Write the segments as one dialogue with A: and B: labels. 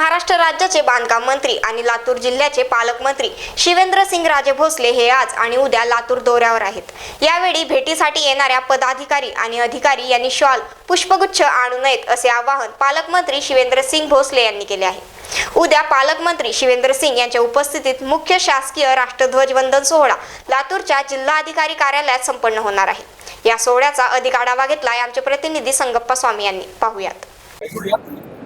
A: महाराष्ट्र राज्याचे बांधकाम मंत्री आणि लातूर जिल्ह्याचे पालकमंत्री शिवेंद्रसिंग राजे भोसले हे आज आणि उद्या लातूर दौऱ्यावर आहेत. यावेळी भेटीसाठी येणाऱ्या पदाधिकारी आणि अधिकारी यांनी शॉल पुष्पगुच्छ आणू नयेत असे आवाहन पालकमंत्री शिवेंद्रसिंग भोसले यांनी केले आहे. उद्या पालकमंत्री शिवेंद्र सिंग यांच्या उपस्थितीत मुख्य शासकीय राष्ट्रध्वज वंदन सोहळा लातूरच्या जिल्हाधिकारी कार्यालयात संपन्न होणार आहे. या सोहळ्याचा अधिक आढावा घेतला आमचे प्रतिनिधी संगप्पा स्वामी यांनी. पाहूयात.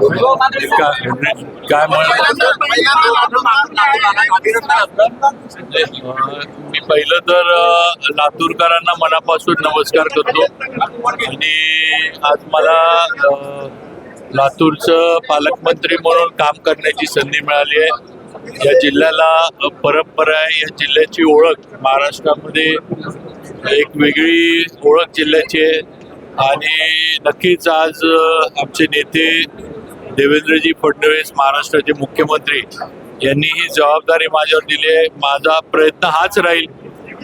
B: काय मी पहिलं तर लातूरकरांना मनापासून नमस्कार करतो. आणि आज मला लातूरचं पालकमंत्री म्हणून काम करण्याची संधी मिळाली आहे. या जिल्ह्याला परंपरा आहे या जिल्ह्याची ओळख महाराष्ट्रामध्ये एक वेगळी ओळख जिल्ह्याची आहे. आणि नक्कीच आज आमचे नेते देवेंद्रजी फडणवीस महाराष्ट्राचे मुख्यमंत्री यांनी ही जबाबदारी माझ्यावर दिली आहे. माझा प्रयत्न हाच राहील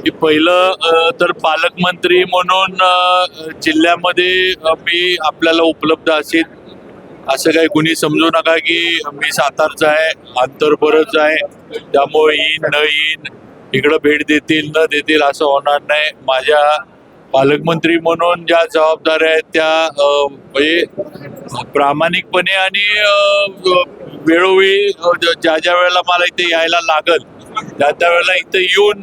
B: की पहिलं तर पालकमंत्री म्हणून जिल्ह्यामध्ये मी आपल्याला उपलब्ध असेल. असं काही कुणी समजू नका की मी सातारचा आहे अंतर बरंच आहे. त्यामुळे येईन न येईन इकडं भेट देतील न देतील असं होणार नाही. माझ्या पालकमंत्री म्हणून ज्या जबाबदाऱ्या आहेत त्या म्हणजे प्रामाणिकपणे आणि वेळोवेळी ज्या ज्या वेळेला मला इथे यायला लागल त्या त्या वेळेला इथं येऊन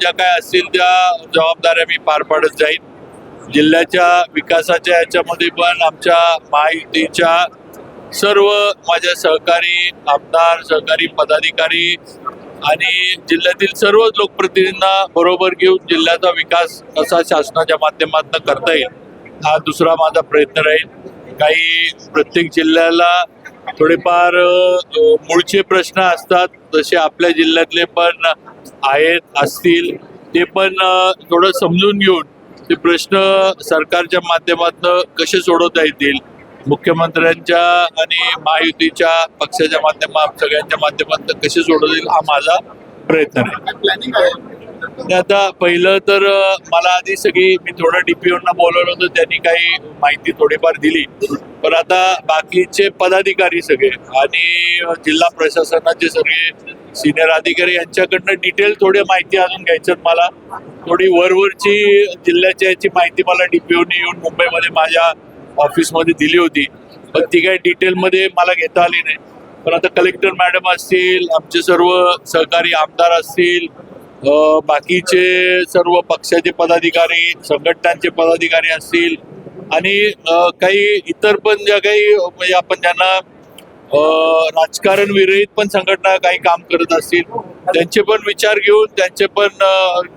B: ज्या काय असतील त्या जबाबदाऱ्या मी पार पाडत जाईन. जिल्ह्याच्या विकासाच्या याच्यामध्ये पण आमच्या महायुतीच्या सर्व माझ्या सहकारी आमदार सहकारी पदाधिकारी आणि जिल्ह्यातील सर्वच लोकप्रतिनिधींना बरोबर घेऊन जिल्ह्याचा विकास कसा शासनाच्या माध्यमातून करता येईल हा दुसरा माझा प्रयत्न राहील. काही प्रत्येक जिल्ह्याला थोडेफार मूळचे प्रश्न असतात जसे आपल्या जिल्ह्यातले पण आहेत असतील ते पण थोडं समजून घेऊन ते प्रश्न सरकारच्या माध्यमातून कसे सोडवता येतील मुख्यमंत्र्यांच्या आणि महायुतीच्या पक्षाच्या माध्यमात सगळ्यांच्या माध्यमातून कसे सोडवता येईल हा माझा प्रयत्न आहे. आता पहिलं तर मला आधी सगळी मी थोडं डीपीओना बोलवलं होतं त्यांनी काही माहिती थोडीफार दिली. पण आता बाकीचे पदाधिकारी सगळे आणि जिल्हा प्रशासनाचे सगळे सिनियर अधिकारी यांच्याकडनं डिटेल थोडी माहिती अजून घ्यायच्यात मला. थोडी वरवरची जिल्ह्याच्या याची माहिती मला डीपीओने येऊन मुंबईमध्ये माझ्या ऑफिसमध्ये दिली होती. पण ती काही डिटेलमध्ये मला घेता आली नाही. पण आता कलेक्टर मॅडम असतील आमचे सर्व सहकारी आमदार असतील बाकीचे सर्व पक्षाचे पदाधिकारी संघटनांचे पदाधिकारी असतील आणि काही इतर पण ज्या काही म्हणजे आपण ज्यांना राजकारण विरहित पण संघटना काही काम करत असतील त्यांचे पण विचार घेऊन त्यांचे पण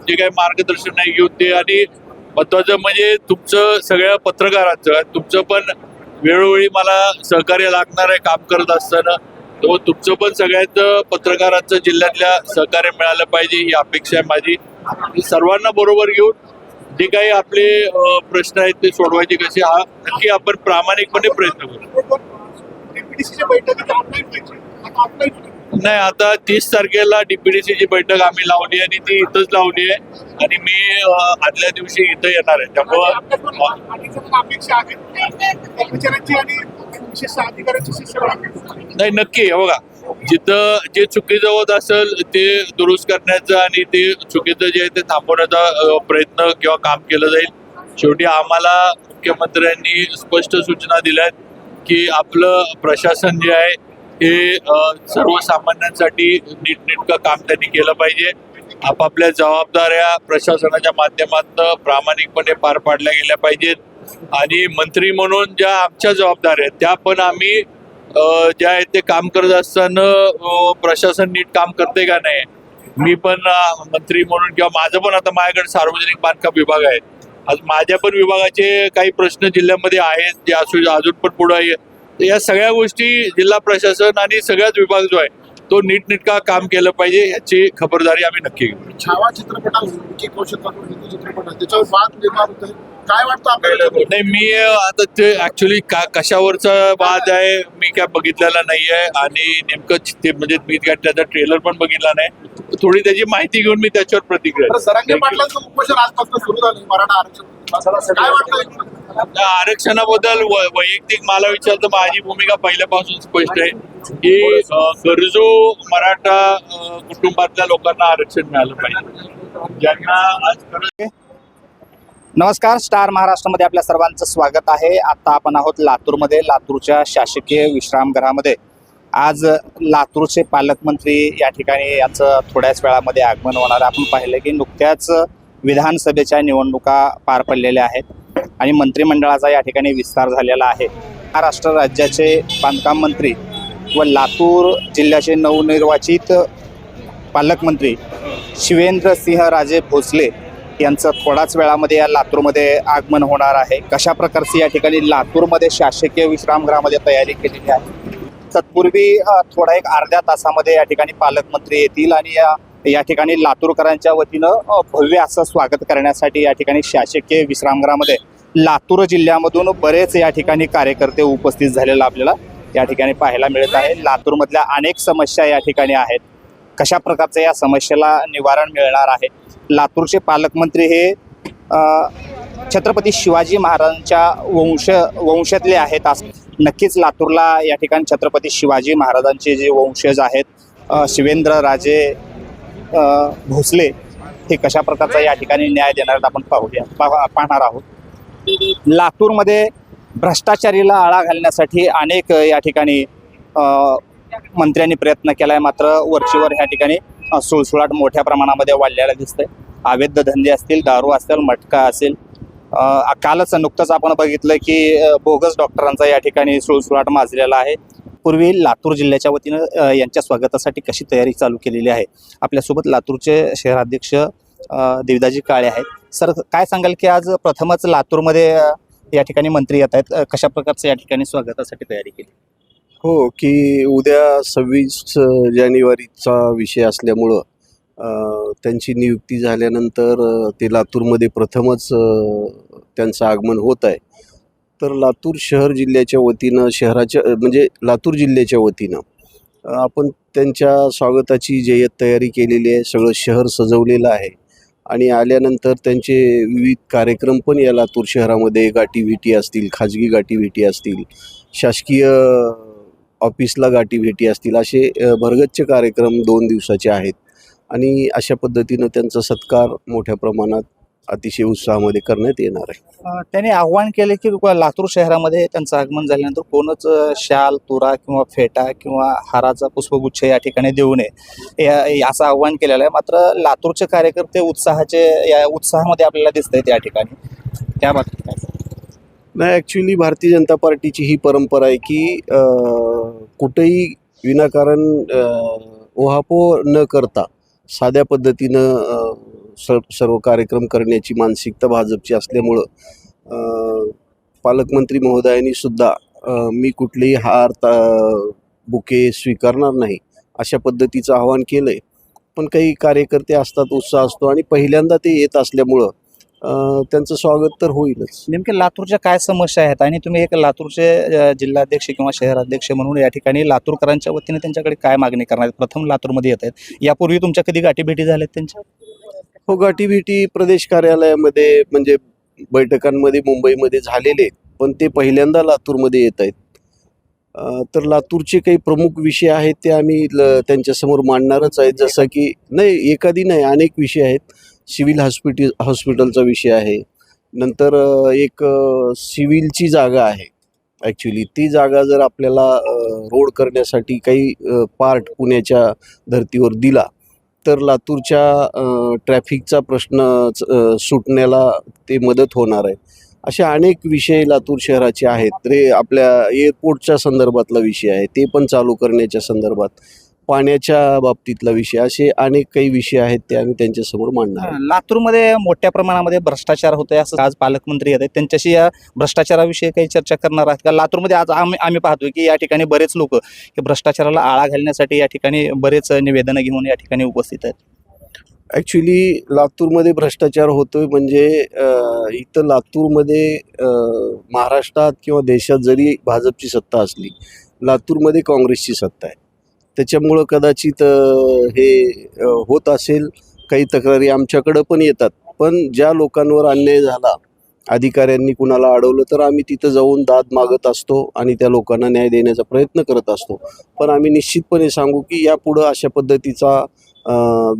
B: जे काही मार्गदर्शन आहे घेऊन ते आणि महत्वाचं म्हणजे तुमचं सगळ्या पत्रकारांचं तुमचं पण वेळोवेळी मला सहकार्य लागणार आहे काम करत असताना. तर तुमचं पण सगळ्यांचं पत्रकारांचं जिल्ह्यातल्या सहकार्य मिळालं पाहिजे ही अपेक्षा आहे माझी. सर्वांना बरोबर घेऊन जे काही आपले प्रश्न आहेत ते सोडवायचे कसे हा नक्की आपण प्रामाणिकपणे प्रयत्न करू. नाही आता तीस तारखेला डीपीडीसीची बैठक आम्ही लावली आणि ती इथंच लावली आहे. आणि मी आदल्या दिवशी इथं येणार आहे. त्यामुळं नाही नक्की बघा जिथं जे चुकीचं होत असेल ते दुरुस्त करण्याचं आणि ते चुकीचं जे आहे ते थांबवण्याचा प्रयत्न किंवा काम केलं जाईल. शेवटी आम्हाला मुख्यमंत्र्यांनी स्पष्ट सूचना दिल्या की आपलं प्रशासन जे आहे हे सर्वसामान्यांसाठी नीटनेटकं काम त्यांनी केलं पाहिजे. आपापल्या जबाबदाऱ्या प्रशासनाच्या माध्यमातून प्रामाणिकपणे पार पाडल्या गेल्या पाहिजेत. आणि मंत्री म्हणून ज्या आमच्या जबाबदाऱ्या आहेत त्या पण आम्ही ज्या आहेत ते काम करत असताना प्रशासन नीट काम करते का नाही मी पण मंत्री म्हणून किंवा माझं पण आता माझ्याकडे सार्वजनिक बांधकाम विभाग आहे आज माझ्या पण विभागाचे काही प्रश्न जिल्ह्यामध्ये आहेत जे असू अजून पण पुढे या सगळ्या गोष्टी जिल्हा प्रशासन आणि सगळ्याच विभाग जो आहे तो नीटनेटका काम केलं पाहिजे याची खबरदारी आम्ही नक्की घेऊ.
C: छावा आपल्याला?
B: नाही मी आता ते ऍक्च्युली का कशावरचा वाद आहे मी काय बघितलेला नाही आहे आणि नेमकं ते म्हणजे मी काय त्याचा ट्रेलर पण बघितला नाही. थोडी त्याची माहिती घेऊन मी त्याच्यावर प्रतिक्रिया
C: काय वाटतं
B: आरक्षणाबद्दल वै- वैयक्तिक मला विचारतं माझी भूमिका पहिल्यापासून स्पष्ट आहे की गरजू मराठा कुटुंबातल्या लोकांना आरक्षण मिळालं पाहिजे. ज्यांना आज
D: नमस्कार स्टार महाराष्ट्रामध्ये आपल्या सर्वांचं स्वागत आहे. आता आपण आहोत लातूरमध्ये लातूरच्या शासकीय विश्रामगृहामध्ये आज लातूरचे पालकमंत्री या ठिकाणी यांचं थोड्याच वेळामध्ये आगमन होणार आहे. आपण पाहिलं की नुकत्याच विधानसभेच्या निवडणुका पार पडलेल्या आहेत आणि मंत्रिमंडळाचा या ठिकाणी विस्तार झालेला आहे. महाराष्ट्र राज्याचे बांधकाम मंत्री व लातूर जिल्ह्याचे नवनिर्वाचित पालकमंत्री शिवेंद्रसिंह राजे भोसले यांचं थोड्याच वेळामध्ये या लातूरमध्ये आगमन होणार आहे. कशा प्रकारची या ठिकाणी लातूरमध्ये शासकीय विश्रामगृहामध्ये तयारी केलेली आहे? तत्पूर्वी थोडा एक अर्ध्या तासामध्ये या ठिकाणी पालकमंत्री येतील आणि या या ठिकाणी लातूरकरांच्या वतीनं भव्य असं स्वागत करण्यासाठी या ठिकाणी शासकीय विश्रामगृहामध्ये लातूर जिल्ह्यामधून बरेच या ठिकाणी कार्यकर्ते उपस्थित झालेला आपल्याला या ठिकाणी पाहायला मिळत आहे. लातूरमधल्या अनेक समस्या या ठिकाणी आहेत. कशा प्रकारचं या समस्येला निवारण मिळणार आहे? लातूरचे पालकमंत्री हे छत्रपती शिवाजी महाराजांच्या वंश वंशातले आहेत. असं नक्कीच लातूरला या ठिकाणी छत्रपती शिवाजी महाराजांचे जे वंशज आहेत शिवेंद्र राजे भोसले हे कशा प्रकारचा या ठिकाणी न्याय देणार आपण पाहूया. पाहणार आहोत. लातूरमध्ये भ्रष्टाचारीला आळा घालण्यासाठी अनेक या ठिकाणी मंत्र्यांनी प्रयत्न केला आहे मात्र वरचीवर ह्या ठिकाणी सुळसुळाट मोठ्या प्रमाणामध्ये वाढलेला दिसतंय. अवैध धंदे असतील दारू असेल मटका असेल. कालच नुकतंच आपण बघितलं की बोगस डॉक्टरांचा या ठिकाणी सुळसुळाट माजलेला आहे. पूर्वी लातूर जिल्ह्याच्या वतीनं यांच्या स्वागतासाठी कशी तयारी चालू केलेली आहे? आपल्यासोबत लातूरचे शहराध्यक्ष देवदाजी काळे आहेत. सर काय सांगाल की आज प्रथमच लातूरमध्ये या ठिकाणी मंत्री येत आहेत. कशा प्रकारचं या ठिकाणी स्वागतासाठी तयारी केली?
E: हो की उद्या सव्वीस जानेवारीचा विषय असल्यामुळं त्यांची नियुक्ती झाल्यानंतर ते लातूरमध्ये प्रथमच त्यांचं आगमन होत आहे. तर लातूर शहर जिल्ह्याच्या वतीनं शहराच्या म्हणजे लातूर जिल्ह्याच्या वतीनं आपण त्यांच्या स्वागताची जय्यत तयारी केलेली आहे. सगळं शहर सजवलेलं आहे. आणि आल्यानंतर त्यांचे विविध कार्यक्रम पण या लातूर शहरामध्ये गाठीभेटी असतील खाजगी गाठीभेटी असतील शासकीय ऑफिसला गाठीभेटी असतील असे भरगच्चे भरगच्च कार्यक्रम दोन दिवसाचे आहेत. आणि अशा पद्धतीनं त्यांचा सत्कार मोठ्या प्रमाणात अतिशय उत्साहामध्ये करण्यात येणार आहे.
D: त्यांनी आव्हान केले की लातूर शहरामध्ये त्यांचं आगमन झाल्यानंतर कोणच शाल तुरा किंवा फेटा किंवा हाराचा पुष्पगुच्छ या ठिकाणी देऊ नये. असं आव्हान केलेलं आहे. मात्र लातूरचे कार्यकर्ते उत्साहाचे या उत्साहामध्ये आपल्याला दिसत आहेत या ठिकाणी. त्या बाबतीत काय?
E: नाही ॲक्च्युली भारतीय जनता पार्टीची ही परंपरा आहे की कुठेही विनाकारण अ, ओहापोह न करता साध्या पद्धतीनं स सर्व कार्यक्रम करण्याची मानसिकता भाजपची असल्यामुळं पालकमंत्री महोदयांनी सुद्धा मी कुठलेही हार ता बुके स्वीकारणार नाही अशा पद्धतीचं आवाहन केलं आहे पण काही कार्यकर्ते असतात उत्साह असतो आणि पहिल्यांदा ते येत असल्यामुळं त्यांचं स्वागत तर होईलच.
D: नेमके लातूरच्या काय समस्या आहेत? आणि तुम्ही एक लातूरचे जिल्हाध्यक्ष किंवा शहराध्यक्ष म्हणून या ठिकाणी लातूरकरांच्या वतीने त्यांच्याकडे काय मागणी करणार आहेत? प्रथम लातूरमध्ये येत आहेत. यापूर्वी तुमच्या कधी गाठीभेटी झाल्या त्यांच्या?
E: हो गाठीभेटी प्रदेश कार्यालयामध्ये म्हणजे बैठकांमध्ये मुंबईमध्ये झालेले आहेत. पण ते पहिल्यांदा लातूरमध्ये येत आहेत. तर लातूरचे काही प्रमुख विषय आहेत ते आम्ही ल त्यांच्यासमोर मांडणारच आहेत. जसं की नाही एखादी नाही अनेक विषय आहेत. सिव्हिल हॉस्पिटल हॉस्पिटलचा विषय आहे. नंतर एक सिव्हिलची जागा आहे. ॲक्च्युली ती जागा जर आपल्याला रोड करण्यासाठी काही पार्ट पुण्याच्या धर्तीवर दिला तर लातूरच्या ट्रॅफिकचा प्रश्न सुटण्याला ते मदत होणार आहे. असे अनेक विषय लातूर शहराचे आहेत. रे आपल्या एअरपोर्टच्या संदर्भातला विषय आहे. ते पण चालू करण्याच्या संदर्भात. पाण्याच्या बाबतीतला विषय असे अनेक काही विषय आहेत ते आम्ही त्यांच्यासमोर मांडणार.
D: लातूरमध्ये मोठ्या प्रमाणामध्ये भ्रष्टाचार होतोय असं आज पालकमंत्री आहेत. त्यांच्याशी या भ्रष्टाचाराविषयी काही चर्चा करणार आहेत? का लातूरमध्ये आज आम्ही आम्ही पाहतोय की या ठिकाणी बरेच लोक हे भ्रष्टाचाराला आळा घालण्यासाठी या ठिकाणी बरेच निवेदनं घेऊन या ठिकाणी उपस्थित आहेत.
E: ॲक्च्युली लातूरमध्ये भ्रष्टाचार होतोय म्हणजे इथं लातूरमध्ये महाराष्ट्रात किंवा देशात जरी भाजपची सत्ता असली लातूरमध्ये काँग्रेसची सत्ता आहे. त्याच्यामुळं कदाचित हे होत असेल. काही तक्रारी आमच्याकडं पण येतात. पण ज्या लोकांवर अन्याय झाला अधिकाऱ्यांनी कुणाला अडवलं तर आम्ही तिथं जाऊन दाद मागत असतो आणि त्या लोकांना न्याय देण्याचा प्रयत्न करत असतो. पण आम्ही निश्चितपणे सांगू की यापुढं अशा पद्धतीचा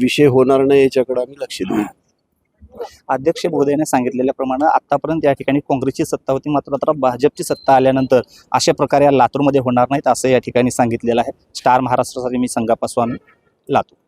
E: विषय होणार नाही याच्याकडं आम्ही लक्ष देऊ.
D: अध्यक्ष महोदयाने सांगितलेल्याप्रमाणे आतापर्यंत या ठिकाणी काँग्रेसची सत्ता होती. मात्र आता भाजपची सत्ता आल्यानंतर अशा प्रकारे या लातूरमध्ये होणार नाहीत असं या ठिकाणी सांगितलेलं आहे. स्टार महाराष्ट्रासाठी मी संगाप्पा स्वामी लातूर.